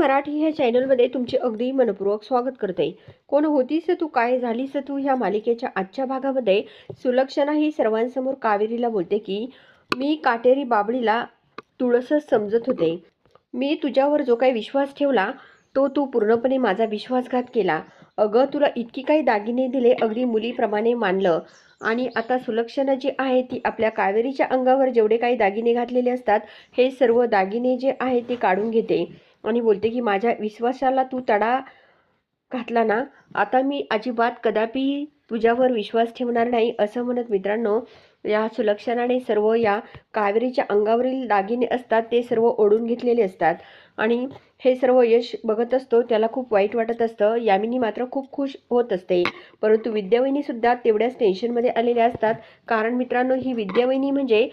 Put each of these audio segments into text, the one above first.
मराठी ह्या चॅनलमध्ये तुमचे अगदी मनपूर्वक स्वागत करते. कोण होतीस तू काय झालीस तू ह्या मालिकेच्या आजच्या भागामध्ये? सुलक्षणा ही सर्वांसमोर कावेरीला बोलते की मी काटेरी बाबळीला तुळसच समजत होते. मी तुझ्यावर जो काही विश्वास ठेवला तो तू पूर्णपणे माझा विश्वासघात केला. अगं तुला इतकी काही दागिने दिले अगदी मुलीप्रमाणे मानलं. आणि आता सुलक्षणा जी आहे ती आपल्या कावेरीच्या अंगावर जेवढे काही दागिने घातलेले असतात हे सर्व दागिने जे आहे ते काढून घेते. आणि बोलते की माझ्या विश्वासाला तू तडा घातला ना आता मी अजिबात कदापि तुझ्यावर विश्वास ठेवणार नाही. असं म्हणत मित्रांनो या सुलक्षणाने सर्व या कावेरीच्या अंगावरील दागिने असतात ते सर्व ओढून घेतलेले असतात. आणि हे सर्व यश बघत असतो त्याला खूप वाईट वाटत असतं. यामिनी मात्र खूप खुश होत असते. परंतु विद्यावहिनीसुद्धा तेवढ्याच टेन्शनमध्ये आलेल्या असतात. कारण मित्रांनो ही विद्यावहिनी म्हणजे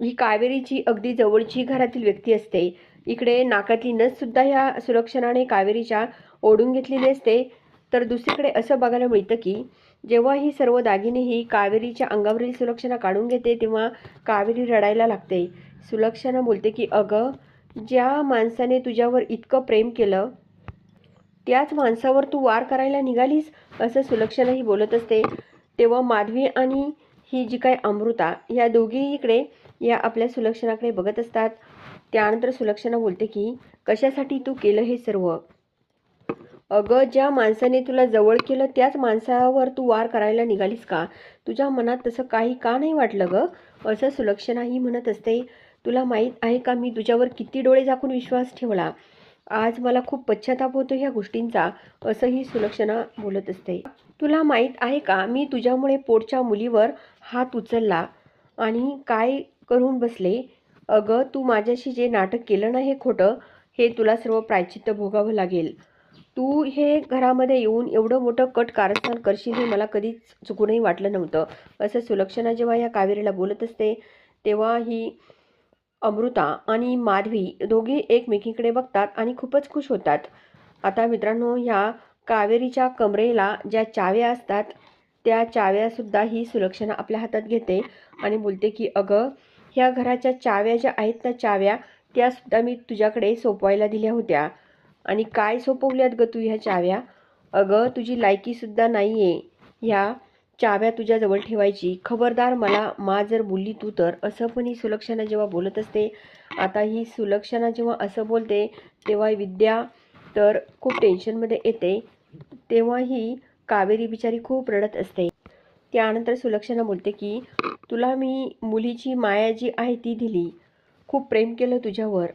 ही कावेरीची अगदी जवळची घरातील व्यक्ती असते. इकडे नाकातली नससुद्धा ह्या सुलक्षणाने कावेरीच्या ओढून घेतलेली असते. तर दुसरीकडे असं बघायला मिळतं की जेव्हा ही सर्व दागिने ही कावेरीच्या अंगावरील सुलक्षणा काढून घेते तेव्हा कावेरी रडायला लागते. सुलक्षणा बोलते की अगं ज्या माणसाने तुझ्यावर इतकं प्रेम केलं त्याच माणसावर तू वार करायला निघालीस असं सुलक्षणाही बोलत असते. तेव्हा माधवी आणि ही जी काय अमृता या दोघी इकडे या आपल्या सुलक्षणाकडे बघत असतात. त्यानंतर सुलक्षणा बोलते की कशासाठी तू केलं हे सर्व? अगं ज्या माणसाने तुला जवळ केलं त्याच माणसावर तू वार करायला निघालीस का? तुझ्या मनात तसं काही का नाही वाटलं गं? असं सुलक्षणाही म्हणत असते. तुला माहीत आहे का मी तुझ्यावर किती डोळे झाकून विश्वास ठेवला? आज मला खूप पश्चाताप होतो ह्या गोष्टींचा असंही सुलक्षणा बोलत असते. तुला माहीत आहे का मी तुझ्यामुळे पोटच्या मुलीवर हात उचलला आणि काय करून बसले? अगं तू माझ्याशी जे नाटक केलं ना हे खोटं हे तुला सर्व प्रायचित्त भोगावं लागेल. तू हे घरामध्ये येऊन एवढं मोठं कट कारस्थान करशील हे मला कधीच चुकूनही वाटलं नव्हतं. असं सुलक्षणा जेव्हा या कावेरीला बोलत असते तेव्हा ही अमृता आणि माधवी दोघे एकमेकीकडे बघतात आणि खूपच खुश होतात. आता मित्रांनो ह्या कावेरीच्या कमरेला ज्या चाव्या असतात त्या चाव्यासुद्धा ही सुलक्षणा आपल्या हातात घेते आणि बोलते की अगं ह्या घराच्या चाव्या ज्या आहेत ना चाव्या त्यासुद्धा मी तुझ्याकडे सोपवायला दिल्या होत्या. आणि काय सोपवल्यात ग तू ह्या चाव्या? अगं तुझी लायकीसुद्धा नाही आहे ह्या चाव्या तुझ्याजवळ ठेवायची. खबरदार मला मा जर बोलली तू तर. असं पण ही सुलक्षणा जेव्हा बोलत असते आता ही सुलक्षणा जेव्हा असं बोलते तेव्हा विद्या तर खूप टेन्शनमध्ये येते. तेव्हा ही कावेरी बिचारी खूप रडत असते. त्यानंतर सुलक्षणा बोलते की तुला मी मुलीची माया जी आहे ती दिली. खूप प्रेम केलं तुझ्यावर.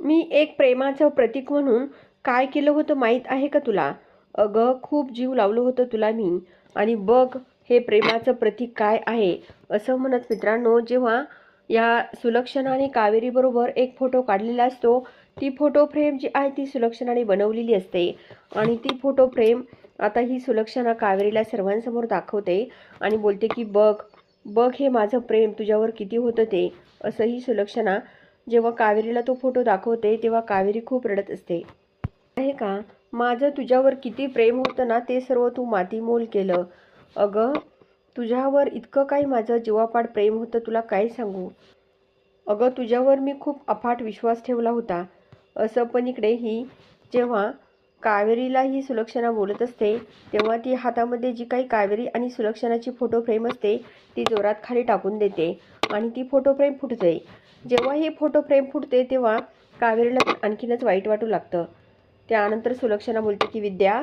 मी एक प्रेमाचं प्रतीक म्हणून काय केलं होतं माहीत आहे का तुला? अगं खूप जीव लावलं होतं तुला मी. आणि बघ हे प्रेमाचं प्रतीक काय आहे. असं म्हणत मित्रांनो जेव्हा या सुलक्षणाने कावेरीबरोबर एक फोटो काढलेला असतो ती फोटो फ्रेम जी आहे ती सुलक्षणाने बनवलेली असते. आणि ती फोटो फ्रेम आता ही सुलक्षणा कावेरीला सर्वांसमोर दाखवते आणि बोलते की बघ बघ हे माझं प्रेम तुझ्यावर किती होतं ते. असंही सुलक्षणा जेव्हा कावेरीला तो फोटो दाखवते तेव्हा कावेरी खूप रडत असते. आहे का? माझं तुझ्यावर किती प्रेम होतं ना ते सर्व तू मातीमोल केलं. अगं तुझ्यावर इतकं काही माझं जीवापाड प्रेम होतं तुला काय सांगू? अगं तुझ्यावर मी खूप अफाट विश्वास ठेवला होता. असं पण इकडे ही जेव्हा कावेरीला ही सुलक्षणा बोलत असते तेव्हा ती हातामध्ये जी काही कावेरी आणि सुलक्षणाची फोटो फ्रेम असते ती जोरात खाली टाकून देते आणि ती फोटो फ्रेम फुटते. जेव्हा ही फोटो फ्रेम फुटते तेव्हा कावेरीला पण आणखीनच वाईट वाटू लागतं. त्यानंतर सुलक्षणा बोलते की विद्या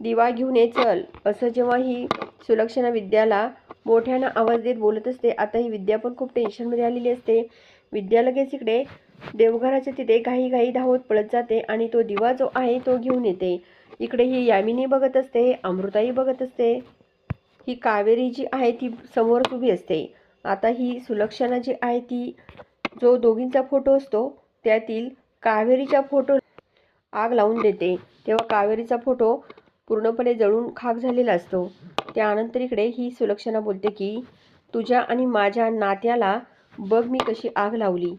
दिवा घेऊन ये चल. असं जेव्हा ही सुलक्षणा विद्याला मोठ्यानं आवाज देत बोलत असते आता ही विद्या पण खूप टेन्शनमध्ये आलेली असते. विद्या लगेच इकडे देवघराच्या तिथे घाई घाई धावत पळत जाते आणि तो दिवा जो आहे तो घेऊन येते. इकडे ही यामिनी बघत असते अमृताई बघत असते. ही कावेरी जी आहे ती समोर उभी असते. आता ही सुलक्षणा जी आहे ती जो दोघींचा फोटो असतो त्यातील कावेरीच्या फोटो आग लावून देते. तेव्हा कावेरीचा फोटो पूर्णपणे जळून खाक झालेला असतो. त्यानंतर इकडे ही सुलक्षणा बोलते की तुझ्या आणि माझ्या नात्याला बघ मी कशी आग लावली.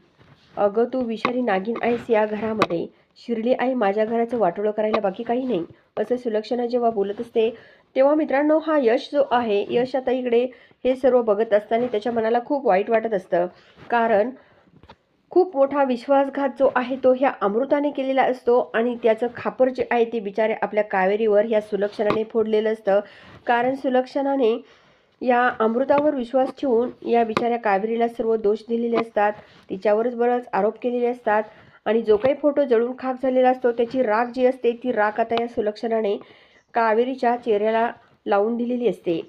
अगं तू विषारी नागिन आहेस या घरामध्ये. शिरली आहे माझ्या घराचं वाटोळं करायला बाकी काही नाही. असं सुलक्षणा जेव्हा बोलत असते तेव्हा मित्रांनो हा यश जो आहे यश आता इकडे हे सर्व बघत असताना त्याच्या मनाला खूप वाईट वाटत असतं. कारण खूप मोठा विश्वासघात जो आहे तो ह्या अमृताने केलेला असतो आणि त्याचं खापर जे आहे ते बिचारे आपल्या कावेरीवर ह्या सुलक्षणाने फोडलेलं असतं. कारण सुलक्षणाने या अमृतावर विश्वास ठेवून या बिचाऱ्या कावेरीला सर्व दोष दिलेले असतात. तिच्यावरच बरंच आरोप केलेले असतात. आणि जो काही फोटो जळून खाक झालेला असतो त्याची राख जी असते ती राख आता या सुलक्षणाने कावेरीच्या चेहऱ्याला लावून दिलेली असते.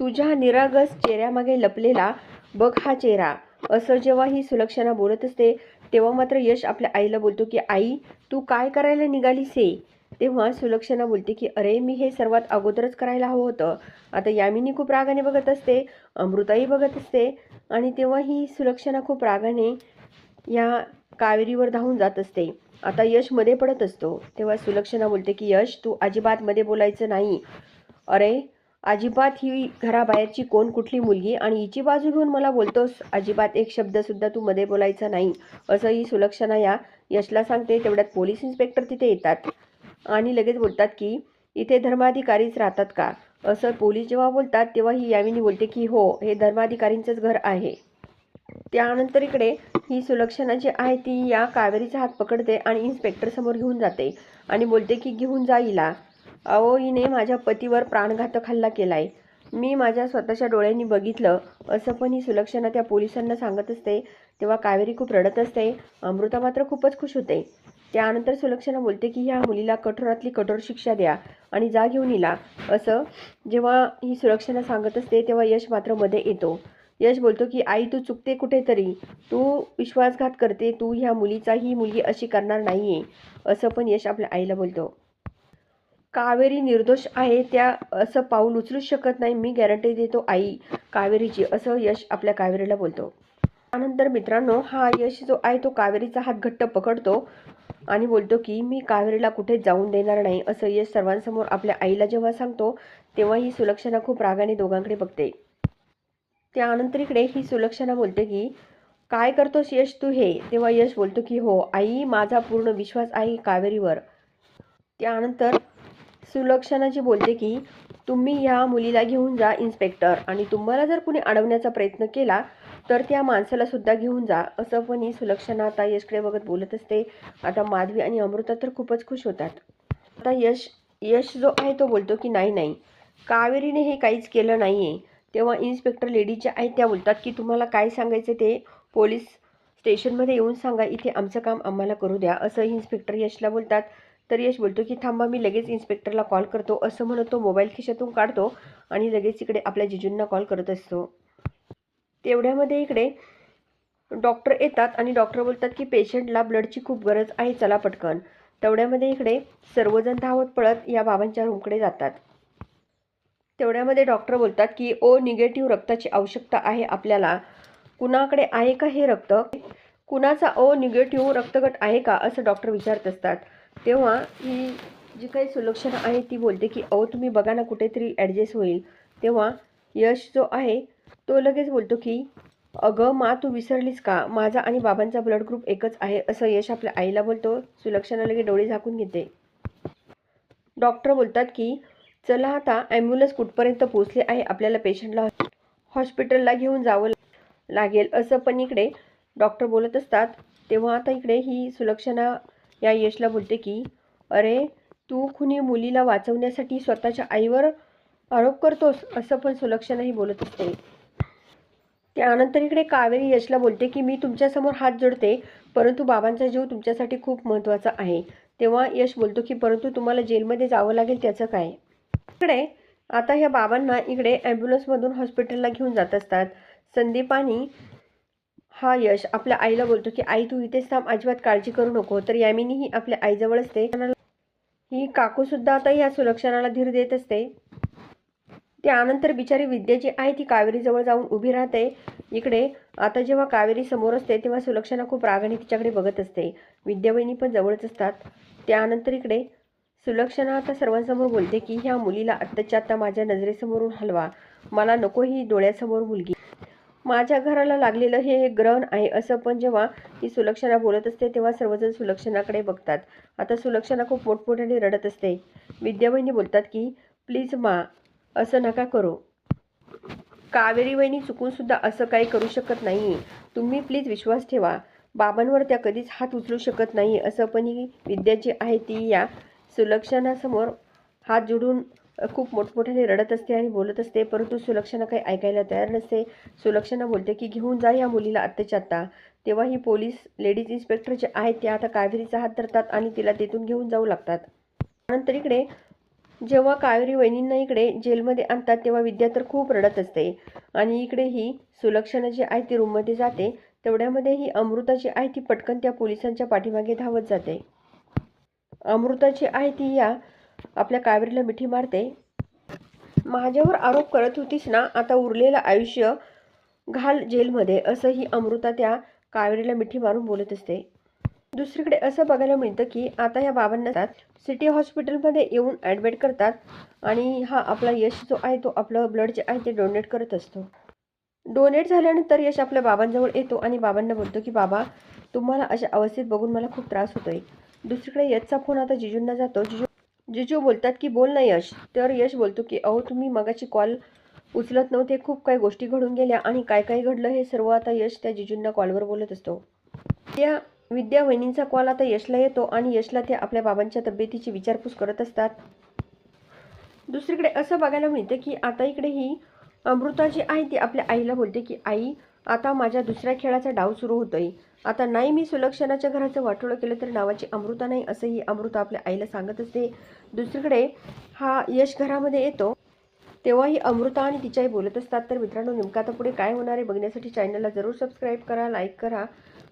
तुझ्या निरागस चेहऱ्यामागे लपलेला बघ हा चेहरा. असं जेव्हा ही सुलक्षणा बोलत असते तेव्हा मात्र यश आपल्या आईला बोलतो की आई तू काय करायला निघालीस हे? तेव्हा सुलक्षणा बोलते की अरे मी हे सर्वात अगोदरच करायला हवं होतं. आता यामिनी खूप रागाने बघत असते अमृताही बघत असते आणि तेव्हा ही सुलक्षणा खूप रागाने या कावेरीवर धावून जात असते. आता यशमध्ये पडत असतो. तेव्हा सुलक्षणा बोलते की यश तू अजिबात मध्ये बोलायचं नाही. अरे अजिबात ही घराबाहेरची कोण कुठली मुलगी आणि हिची बाजू घेऊन मला बोलतोस? अजिबात एक शब्दसुद्धा तू मध्ये बोलायचा नाही. असं ही सुलक्षणा या यशला सांगते. तेवढ्यात पोलीस इन्स्पेक्टर तिथे येतात. आणि लगेच बोलतात की इथे धर्माधिकारीच राहतात का? असं पोलीस जेव्हा बोलतात तेव्हा ही यामिनी बोलते की हो हे धर्माधिकारींचंच घर आहे. त्यानंतर इकडे ही सुलक्षणा जी आहे ती या कावेरीचा हात पकडते आणि इन्स्पेक्टर समोर घेऊन जाते आणि बोलते की घेऊन जाईला अहो हिने माझ्या पतीवर प्राणघातक हल्ला केलाय. मी माझ्या स्वतःच्या डोळ्यांनी बघितलं. असं पण ही सुलक्षणा त्या पोलिसांना सांगत असते. तेव्हा कावेरी खूप रडत असते. अमृता मात्र खूपच खुश होते. त्यानंतर सुलक्षणा बोलते की ह्या मुलीला कठोरातली कठोर शिक्षा द्या आणि जा घेऊन हिला. असं जेव्हा ही सुलक्षणा सांगत असते तेव्हा यश मात्रमध्ये येतो. यश बोलतो की आई तू चुकते कुठेतरी. तू विश्वासघात करते. तू ह्या मुलीचा ही मुलगी अशी करणार नाहीये. असं पण यश आपल्या आईला बोलतो. कावेरी निर्दोष आहे त्या असं पाऊल उचलूच शकत नाही. मी गॅरंटी देतो आई कावेरीची असं यश आपल्या कावेरीला बोलतो. त्यानंतर मित्रांनो हा यश जो आहे तो कावेरीचा हात घट्ट पकडतो. आणि बोलतो की मी कावेरीला कुठेच जाऊन देणार नाही असं यश सर्वांसमोर आपल्या आईला जेव्हा सांगतो तेव्हा ही सुलक्षणा खूप रागाने दोघांकडे बघते. त्यानंतर इकडे ही सुलक्षणा बोलते की काय करतोस यश तू हे? तेव्हा यश बोलतो की हो आई माझा पूर्ण विश्वास आहे कावेरीवर. त्यानंतर सुलक्षणाची बोलते की तुम्ही या मुलीला घेऊन जा इन्स्पेक्टर आणि तुम्हाला जर कुणी अडवण्याचा प्रयत्न केला तर त्या माणसाला सुद्धा घेऊन जा. असं पण ही सुलक्षणा आता यशकडे बघत बोलत असते. आता माधवी आणि अमृता तर खूपच खुश होतात. आता यश यश जो आहे तो बोलतो की नाही नाही. कावेरीने हे काहीच केलं नाही आहे तेव्हा इन्स्पेक्टर लेडीज ज्या आहेत त्या बोलतात की तुम्हाला काय सांगायचं ते? पोलीस स्टेशनमध्ये येऊन सांगा इथे आमचं काम आम्हाला करू द्या. असं इन्स्पेक्टर यशला बोलतात. तर यश बोलतो की थांबा मी लगेच इन्स्पेक्टरला कॉल करतो. असं म्हणत तो मोबाईल खिशातून काढतो आणि लगेच इकडे आपल्या जिजूंना कॉल करत असतो. तेवढ्यामध्ये इकडे डॉक्टर येतात आणि डॉक्टर बोलतात की पेशंटला ब्लडची खूप गरज आहे चला पटकन. तेवढ्यामध्ये इकडे सर्वजण धावत पळत या बाबांच्या रूमकडे जातात. तेवढ्यामध्ये डॉक्टर बोलतात की ओ निगेटिव्ह रक्ताची आवश्यकता आहे आपल्याला. कुणाकडे आहे का हे रक्त? कुणाचा ओ निगेटिव्ह रक्तगट आहे का? असं डॉक्टर विचारत असतात. तेव्हा ही जी काही सुलक्षणा आहे ती बोलते की अहो तुम्ही बघा ना कुठेतरी ॲडजस्ट होईल. तेव्हा यश जो आहे तो लगेच बोलतो की अगं मा तू विसरलीस का? माझा आणि बाबांचा ब्लड ग्रुप एकच आहे असं यश आपल्या आईला बोलतो. सुलक्षणा लगे डोळे झाकून घेते. डॉक्टर बोलतात की चला आता ॲम्ब्युलन्स कुठपर्यंत पोहोचले आहे आपल्याला पेशंटला हॉस्पिटलला घेऊन जावं लागेल असं पण इकडे डॉक्टर बोलत असतात. तेव्हा आता इकडे ही सुलक्षणा या यशला बोलते की अरे तू कुणी मुलीला वाचवण्यासाठी स्वतःच्या आईवर आरोप करतोस असं पण सुलक्षणाही बोलत असते. त्यानंतर इकडे कावेरी यशला बोलते की मी तुमच्यासमोर हात जोडते परंतु बाबांचा जीव तुमच्यासाठी खूप महत्त्वाचा आहे. तेव्हा यश बोलतो की परंतु तुम्हाला जेलमध्ये जावं लागेल त्याचं काय? इकडे आता ह्या बाबांना इकडे ॲम्ब्युलन्समधून हॉस्पिटलला घेऊन जात असतात. संदीप आणि हा यश आपल्या आईला बोलतो की आई तू इथेच थांब अजिबात काळजी करू नको. तर यामिनी ही आपल्या आईजवळ असते. ही काकूसुद्धा आता ह्या सुलक्षणाला धीर देत असते. त्यानंतर बिचारी विद्या जी आहे ती कावेरीजवळ जाऊन उभी राहते. इकडे आता जेव्हा कावेरी समोर असते तेव्हा सुलक्षणा खूप रागाने तिच्याकडे बघत असते. विद्यावहिनी पण जवळच असतात. त्यानंतर इकडे सुलक्षणा आता सर्वांसमोर बोलते की ह्या मुलीला आत्ताच्या आत्ता माझ्या नजरेसमोरून हलवा. मला नको ही डोळ्यासमोर मुलगी. माझ्या घराला लागलेलं हे एक ग्रहण आहे असं पण जेव्हा ती सुलक्षणा बोलत असते तेव्हा सर्वजण सुलक्षणाकडे बघतात. आता सुलक्षणा खूप मोठमोठ्याने रडत असते. विद्याबहिनी बोलतात की प्लीज मा असं नका करू. कावेरी वहिनी चुकून सुद्धा असं काही करू शकत नाही. तुम्ही प्लीज विश्वास ठेवा. बाबांवर त्या कधीच हात उचलू शकत नाही असं पण ही विद्या जी आहे ती या सुलक्षणासमोर हात जोडून खूप मोठमोठ्याने रडत असते आणि बोलत असते परंतु सुलक्षणा काही ऐकायला तयार नसते. सुलक्षणा बोलते की घेऊन जा या मुलीला आत्ताच्या आत्ता. तेव्हा ही पोलीस लेडीज इन्स्पेक्टर जे आहेत ते आता कावेरीचा हात धरतात आणि तिला तिथून घेऊन जाऊ लागतात. नंतर इकडे जेव्हा कावेरी वहिनींना इकडे जेलमध्ये आणतात तेव्हा विद्या तर खूप रडत असते. आणि इकडे ही सुलक्षणा जी आहे ती रूममध्ये जाते तेवढ्यामध्ये ही अमृता जी आहे ती पटकन त्या पोलिसांच्या पाठीमागे धावत जाते. अमृता जी आहे ती या आपल्या कावेरीला मिठी मारते. माझ्यावर आरोप करत होतीस ना आता उरलेलं आयुष्य घाल जेलमध्ये असं ही अमृता त्या कावेरीला मिठी मारून बोलत असते. दुसरीकडे असं बघायला मिळतं की आता या बाबांना सिटी हॉस्पिटलमध्ये येऊन ॲडमिट करतात आणि हा आपला यश जो आहे तो आपलं ब्लड जे आहे ते डोनेट करत असतो. डोनेट झाल्यानंतर यश आपल्या बाबांजवळ येतो आणि बाबांना बोलतो की बाबा तुम्हाला अशा अवस्थेत बघून मला खूप त्रास होतोय. दुसरीकडे यशचा फोन आता जिजूंना जातो. जिजू जिजू बोलतात की बोल ना यश. तर यश बोलतो की अहो तुम्ही मगाची कॉल उचलत नव्हते. खूप काही गोष्टी घडून गेल्या आणि काय काय घडलं हे सर्व आता यश त्या जिजूंना कॉलवर बोलत असतो. त्या विद्या वहिनींचा कॉल आता यशला येतो आणि यशला ते आपल्या बाबांच्या तब्येतीची विचारपूस करत असतात. दुसरीकडे असं बघायला मिळतं की आता इकडे ही अमृता जी आहे ती आपल्या आईला बोलते की आई आता माझ्या दुसऱ्या खेळाचा डाव सुरू होतोय. आता नाही मी सुलक्षणाच्या घराचं वाटोळं केलं तर नावाची अमृता नाही असंही अमृता आपल्या आईला सांगत असते. दुसरीकडे हा यश घरामध्ये येतो तेव्हाही अमृता आणि तिच्याही बोलत असतात. तर मित्रांनो नेमका आता पुढे काय होणार आहे बघण्यासाठी चॅनलला जरूर सबस्क्राईब करा लाईक करा.